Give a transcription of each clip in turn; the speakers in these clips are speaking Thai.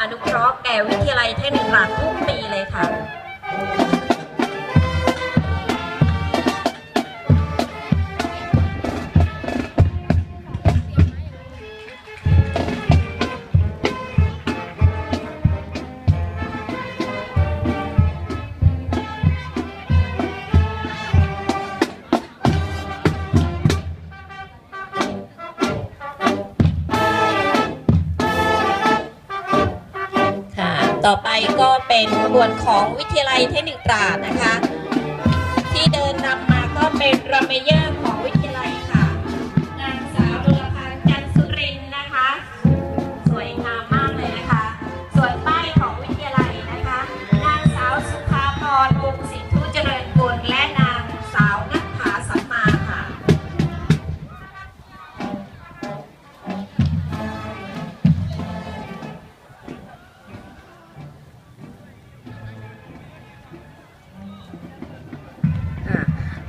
อนุเคราะห์แก่วิทยาลัยเทคนิคตราดทุกปีเลยค่ะ ต่อไปก็เป็นขบวนของวิทยาลัยเทคนิคตราดนะคะ ที่เดินนำมาก็เป็นรัมเมเยอร์ของ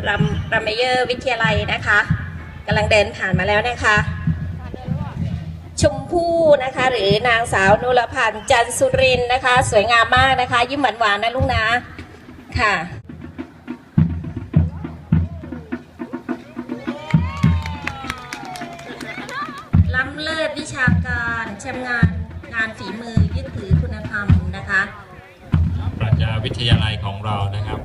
รัมรัมเมเยอร์วิทยาลัยนะคะกำลังเดินผ่านมาแล้วนะคะ ชมพู่นะคะ หรือนางสาวนุรพันธ์จันสุรินนะคะ สวยงามมากนะคะ ยิ้มหวานๆนนะลูกนะค่ะล้ำเลิศวิชาการชำงานงานฝีมือยึดถือคุณธรรมนะคะปรัชญาวิทยาลัยของเรานะครับ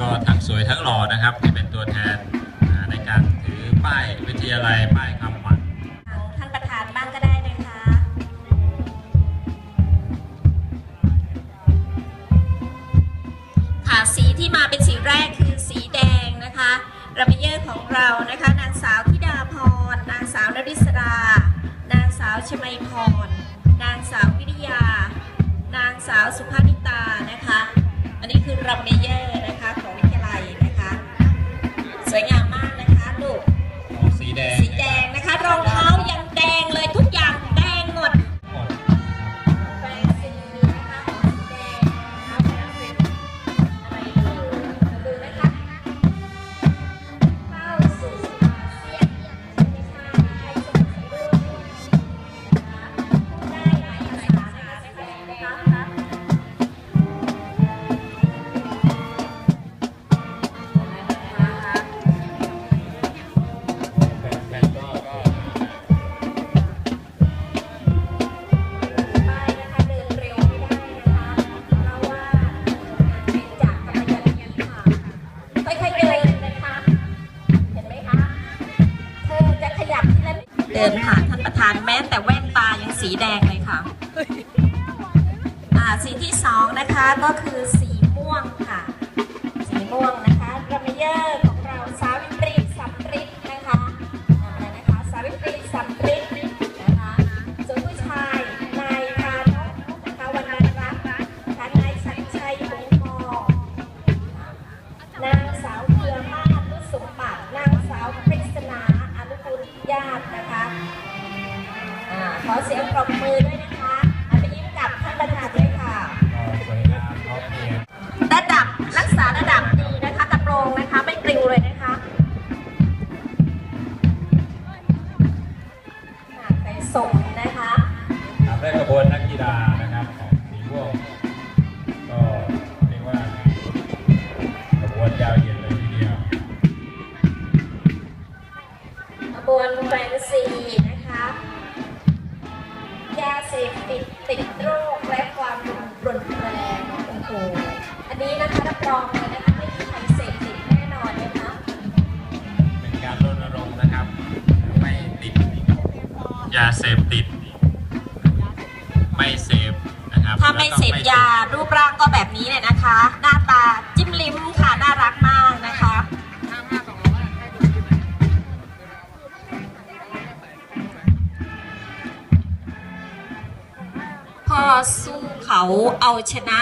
ก็ทั้งสวยทั้งหล่อนะครับ ที่เป็นตัวแทนอ่าในการถือป้ายวิทยาลัยป้ายคำหมันทางท่านประธานบ้างก็ได้นะคะค่ะสีที่มาเป็นสีแรกคือสีแดงนะคะระเบียร์ของเรานะคะนางสาวธิดาพร นางสาวนริศรานางสาวชมัยพร นางสาววิริยา นางสาวสุภานิตานะคะ อันนี้คือรัมเมเยอร์ เดินผ่านท่านประธานแม้แต่แว่นตายังสีแดงเลยค่ะอ่าสีที่สองนะคะก็คือสีม่วงค่ะ สีม่วงนะคะรัมเยอร์ของเราสาวิต ร้อมเพรียงระดับรักษาระดับดีนะคะกระโปรงนะคะไม่ปลิวเลยนะคะค่ะไปส่งนะคะตามด้วยขบวนนักกีฬานะครับของสีม่วงก็เรียกว่าขบวนยาวเหยียดเลยทีเดียวขบวนแฟนซีนะคะยาเสพติดติดโรคและความรุนแรงโอ้โหอันนี้นะคะรับรองเลยนะคะไม่มีใครเสพติดแน่นอนนะคะเป็นการรณรงค์นะครับ ไม่ติดยาเสพติด ไม่เสพนะครับถ้าไม่เสพยารูปร่างก็แบบนี้เลยนะคะ หน้าตาจิ้มลิ้มค่ะน่ารักมากนะคะพ่อสู้เขาเอาชนะ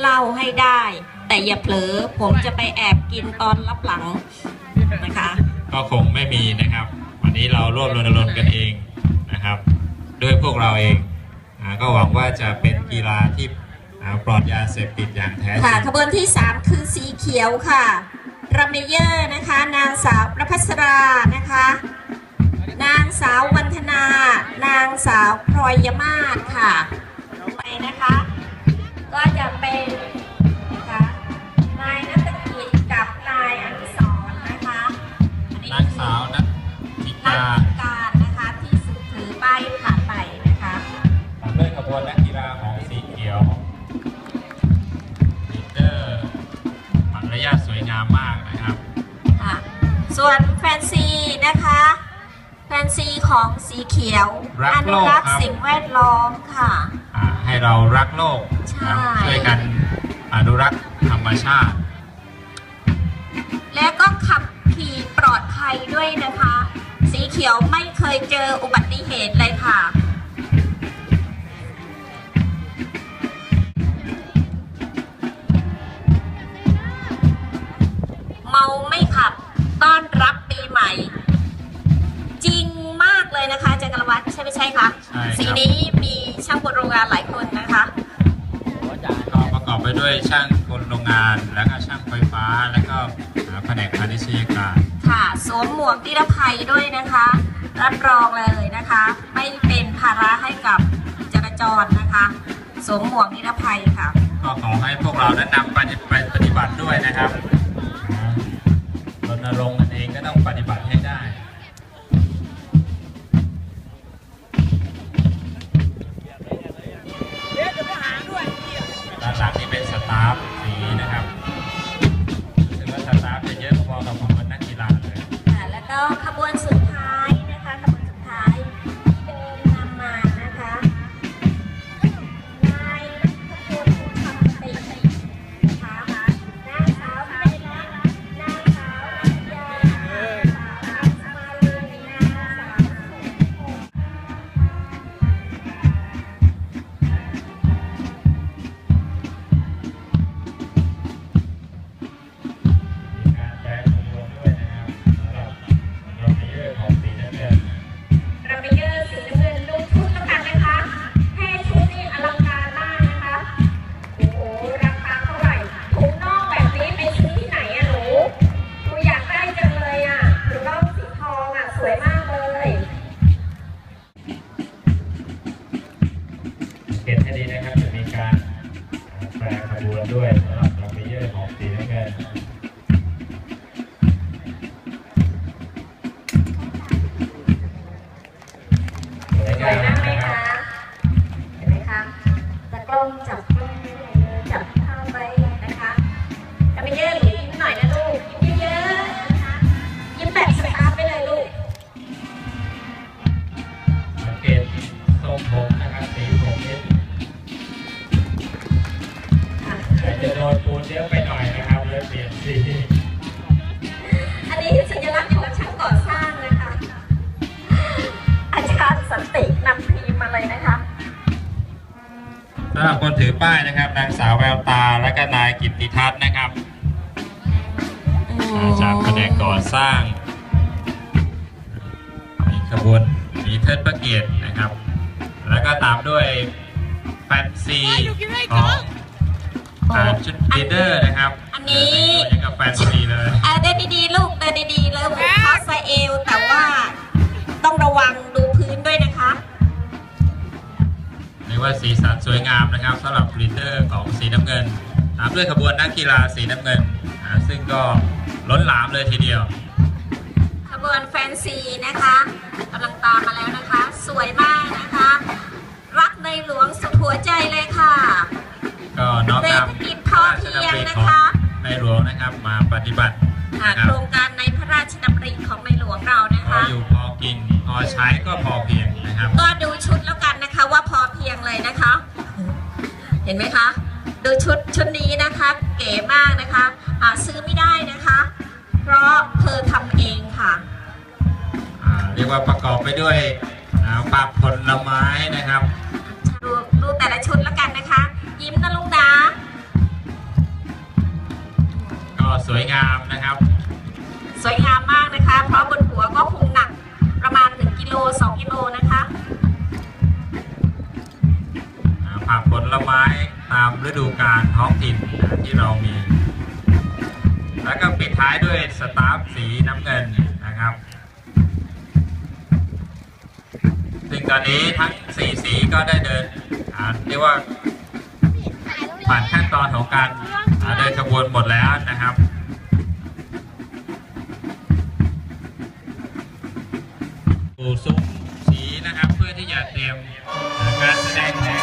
เล่าให้ได้ แต่อย่าเผลอผมจะไปแอบกินตอนรับหลังนะคะ ก็คงไม่มีนะครับ วันนี้เราร่วมรณรงค์กันเองนะครับ ด้วยพวกเราเองอาก็หวังว่าจะเป็นกีฬาที่อ่าปลอดยาเสพติดอย่างแท้จริค่ะงขบวนที่ 3 คือสีเขียวค่ะรัมเมเยอร์นะคะ นางสาวประพัสรานะคะ นางสาววันธนา นางสาวพลอยมาศค่ะนะคะ ก็จะเป็นนะคะนายนัตกิจกับนายอนุสรณ์นะคะอันนี้นางสาวนัทธินักากการนะคะที่ถือป้ายผ่านไปนะคะ ตามด้วยขบวนนักกีฬาของสีเขียวลีดเดอร์มารยาทสวยงามมากนะครับ ค่ะ ส่วนแฟนซีนะคะ แฟนซีของสีเขียวรักอโลนุกรักษ์ครับสิ่งแวดล้อมค่ะ อ่า ให้เรารักโลกนะครับใช่ช่วยกันอนุรักษ์ธรรมชาติ และก็ขับขี่ปลอดภัยด้วยนะคะ สีเขียวไม่เคยเจออุบัติเหตุเลยค่ะ เมาไม่ขับ ต้อนรับปีใหม่ วัตรใช่ไม่ใช่คะใช่ครับ สีนี้มีช่างบนโรงงานหลายคนนะคะ ก็ประกอบไปด้วยช่างกลโรงงาน แล้วก็ช่างไฟฟ้า แล้วก็อ่าแผนกพาณิชยการค่ะสวมหมวกนิรภัยด้วยนะคะ รับรองเลยนะคะ ไม่เป็นภาระให้กับจราจรนะคะสวมหมวกนิรภัยค่ะ ก็ขอให้พวกเรานั้นนำไปไปปฏิบัติด้วยนะครับอ่ารณรงค์กันเองก็ต้องปฏิบัติให้ได้ด้านห นให้ดีนะครับจะมีการแปลขบวนด้วยำหรับคนถือป้ายนะครับ นางสาวแววตาและก็นายกิตติทัศน์นะครับจากแผนกก่อสร้าง มีขบวนมีเทิดพระเกียรตินะครับ แล้วก็ตามด้วยแฟนซีของอาชุดลีเดอร์นะครับ อันนี้ยังกับแฟนซีเลยเดินดีๆลูกเดินดีๆแล้วพาสเอลแต่ว่าต้องระวังดูพื้นด้วยนะคะ รียกว่าสีสันสวยงามนะครับสำหรับลีดเดอร์ของสีน้ำเงิน ตามด้วยขบวนนักกีฬาสีน้ำเงินอ่าซึ่งก็ล้นหลามเลยทีเดียว ขบวนแฟนซีนะคะกำลังตามมาแล้วนะคะ สวยมากนะคะ รักในหลวงสุดหัวใจเลยค่ะ ก็น้อมนเศรษฐกิจพอเพียงนะคะในหลวงนะครับมาปฏิบัติอ่านะครัโคบรงการในพระราชดำริของในหลวงเรานะพอคะอยู่พอกินพอใช้ก็พอเพียงนะครับ ก็ดูชุดแล้วกัน ห็นไหมคะดูชุดชุดนี้นะคะเก๋มากนะคะหาซื้อไม่ได้นะคะ เพราะเธอทำเองค่ะอ่าเรียกว่าประกอบไปด้วยอ่าปักผลไม้นะครับ ดูดูแต่ละชุดแล้วกันนะคะ ยิ้มนะลุงนะก็สวยงามนะครับ สวยงามมากนะคะ เพราะบนหัวก็คงหนักประมาณ1กิโล2กิโลนะคะ ผักผลไม้ตามฤดูกาลท้องถิ่นที่เรามี แล้วก็ปิดท้ายด้วยสตาฟสีน้ำเงินนะครับ ซึ่งตอนนี้ทั้งสีสีก็ได้เดินเรียกว่าผ่านขั้นตอนของการเดินขบวนหมดแล้วนะครับปูซุ้มสีนะครับเพื่อที่จะเตรียมการแสดงแผ